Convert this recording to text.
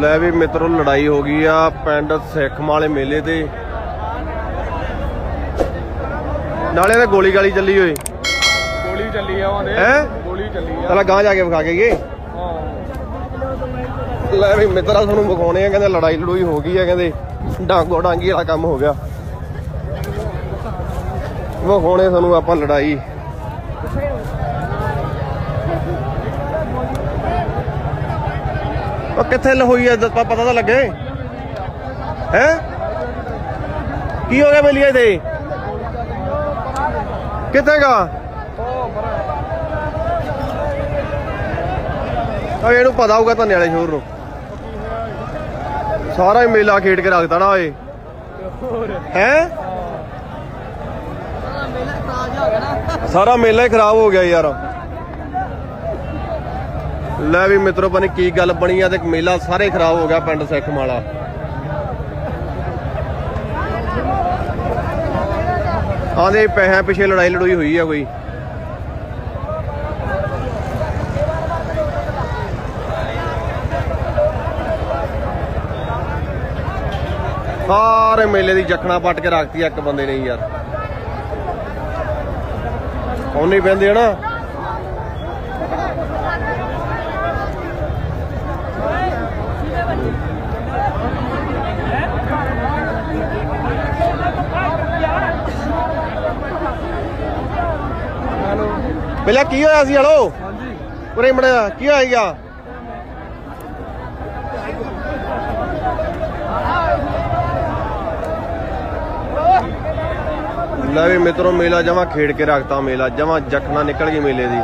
ਲੈ ਵੀ ਮਿੱਤਰੋ ਲੜਾਈ ਹੋ ਗਈ ਆ ਪਿੰਡ ਸਿੱਖਮ ਵਾਲੇ ਮੇਲੇ ਤੇ। ਨਾਲੇ ਤੇ ਗੋਲੀ ਗਾਲੀ ਚੱਲੀ ਓਏ। ਗੋਲੀ ਚੱਲੀ ਆ ਉਹਦੇ। ਹੈਂ? ਗੋਲੀ ਚੱਲੀ ਆ। ਚਲਾ ਗਾਂ ਜਾ ਕੇ ਵਿਖਾ ਕੇ ਗਏ। ਹਾਂ। ਲੈ ਵੀ ਮਿੱਤਰਾ ਤੁਹਾਨੂੰ ਵਿਖਾਉਣੇ ਆ ਕਹਿੰਦੇ ਲੜਾਈ ਲੜੂਈ ਹੋ ਗਈ ਆ ਕਹਿੰਦੇ ਡਾਂਗੋ ਡਾਂਗੀ ਵਾਲਾ ਕੰਮ ਹੋ ਗਿਆ। ਵਿਖਾਉਣੇ ਤੁਹਾਨੂੰ ਆਪਾਂ ਲੜਾਈ। ਉਹ ਕਿੱਥੇ ਲ ਹੋਈ ਆ ਪ- ਪਤਾ ਤਾਂ ਲੱਗੇ। ਹੈ? ਕੀ ਹੋ ਗਿਆ ਬੇਲੀਏ ਤੇ ਕਿੱਥੇਗਾ ਆ ਇਹਨੂੰ ਪਤਾ ਹੋਊਗਾ ਧੰਨੇ ਵਾਲੇ ਸ਼ੋਰ ਨੂੰ। ਸਾਰਾ ਹੀ ਮੇਲਾ ਖੇਡ ਕੇ ਰੱਖਦਾ ਨਾ ਓਏ। ਹੈ? ਸਾਰਾ ਮੇਲਾ ਹੀ ਖਰਾਬ ਹੋ ਗਿਆ ਯਾਰ। ਲੈ ਵੀ ਮਿੱਤਰੋ, ਪਤਾ ਕੀ ਗੱਲ ਬਣੀ ਆ ਤੇ ਮੇਲਾ ਸਾਰੇ ਖਰਾਬ ਹੋ ਗਿਆ ਪਿੰਡ ਸਿੱਖ ਮਾਲਾ। ਆਂਦੇ ਪੈਸਿਆਂ ਪਿੱਛੇ ਲੜਾਈ ਲੜੂਈ ਹੋਈ ਆ ਕੋਈ। ਸਾਰੇ ਮੇਲੇ ਦੀ ਜਖਣਾ ਪੱਟ ਕੇ ਰੱਖਤੀ ਆ ਇੱਕ ਬੰਦੇ ਨੇ ਯਾਰ। ਉਹਨੇ ਪੈਂਦੇ ਆ ਨਾ ਪਹਿਲਾਂ ਕੀ ਹੋਇਆ ਸੀ ਹਲੋ? ਹਾਂਜੀ। ਉਰੇ ਮੜਿਆ ਕੀ ਹੋਇਆ ਲੈ ਵੀ ਮਿੱਤਰੋ ਮੇਲਾ ਜਮਾ ਖੇਡ ਕੇ ਰੱਖਤਾ ਮੇਲਾ ਜਮਾ ਜਖਣਾ ਨਿਕਲ ਗਈ ਮੇਲੇ ਦੀ।